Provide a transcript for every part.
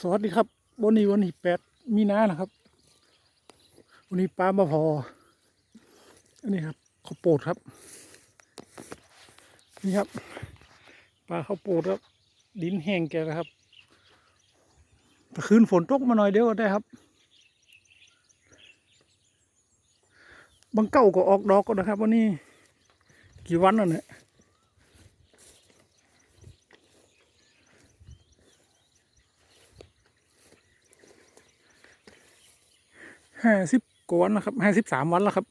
สวัสดีครับวันนี้วันที่แปดมีนานะครับ วันนี้ปลามาพอ อันนี้ครับข้าวโพดครับ นี่ครับปลาข้าวโพดครับ ดินแห้งแกแล้วครับแต่คืนฝนตกมาหน่อยเดียวก็ได้ครับ บางเก้าก็ออกดอกก็นะครับ วันนี้กี่วันแล้วเนี่ย ห้าสิบกว่าวันแล้วครับห้าสิบสามวันแล้วครับ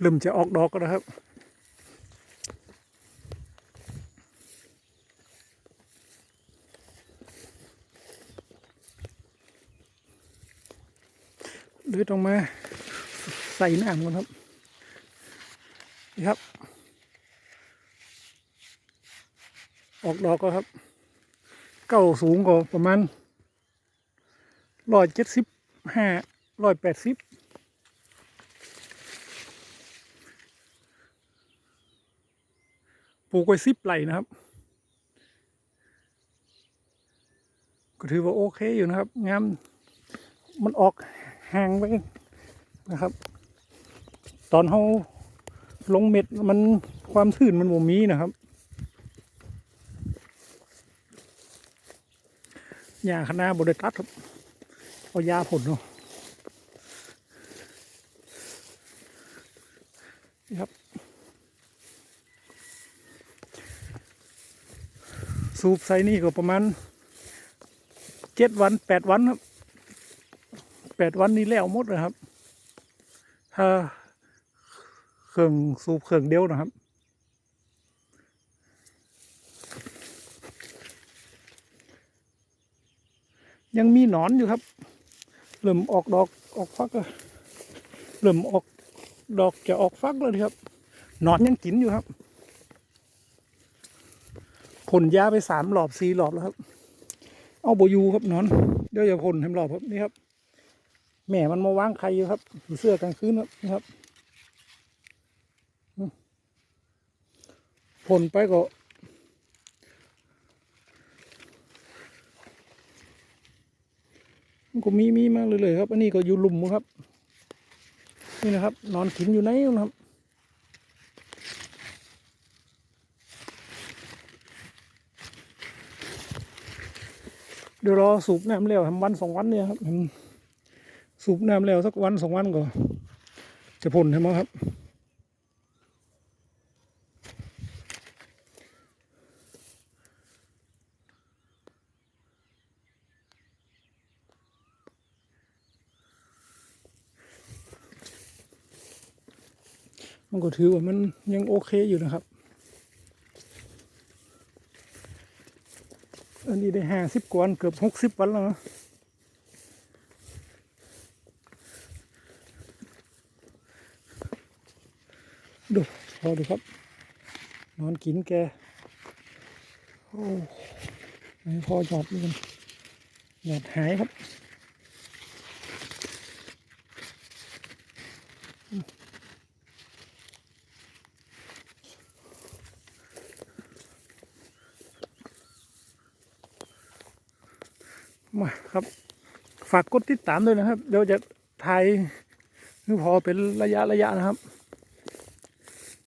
เริ่มจะออกดอกแล้วครับเดือดออกมา ใส่น้ำกันครับ นี่ครับ ออกดอกก็ครับ เก้าสูงก็ประมาณร้อยเจ็ดสิบ ห้าร้อยแปดสิบปลูกไว้สิบไร่นะครับ ก็ถือว่าโอเคอยู่นะครับ งาม มันออกห่างไปนะครับ ตอนเขาลงเม็ดมันความชื้นมันบ่มีนะครับหญ้าคณะบริตัดครับ เอายาผลเนาะนี่ครับ สูบใส่นี่ก็ประมาณเจ็ดวันแปดวันครับแปดวันนี้แล้วหมดนะครับ ถ้าเครื่องสูบเครื่องเดียวนะครับยังมีหนอนอยู่ครับ เริ่มออกดอกออกฟักแล้วเริ่มออกดอกจะออกฟักแล้วครับนอนยังกินอยู่ครับพ่นยาไปสามหลอบสี่หลอบแล้วครับ เอาโบยูครับนอนเดี๋ยวอย่าพ่นให้มันหลอบครับนี่ครับแม่มันมาวางไข่อยู่ครับอยู่เสื้อกลางคืนครับนี่ครับอืมพ่นไปก็ มัน ก็มีมีมากเลยๆครับ อันนี้ก็อยู่หลุมครับ นี่นะครับ นอนกินอยู่ไหนนะครับเดี๋ยวรอสูบน้ำแล้วทำวันสองวันเนี่ยครับสูบน้ำแล้วสักวันสองวันก็จะพ่นให้มั้งครับ มันก็ถือว่ามันยังโอเคอยู่นะครับ อันนี้ได้ห้าสิบกว่าวันเกือบหกสิบวันแล้วนะดูพอดูครับ นอนกินแกโอ้ไม่พอหยอดเลยหยอดหายครับ มาครับ ฝากกดติดตามด้วยนะครับ เดี๋ยวจะถ่ายคือพอเป็นระยะระยะนะครับ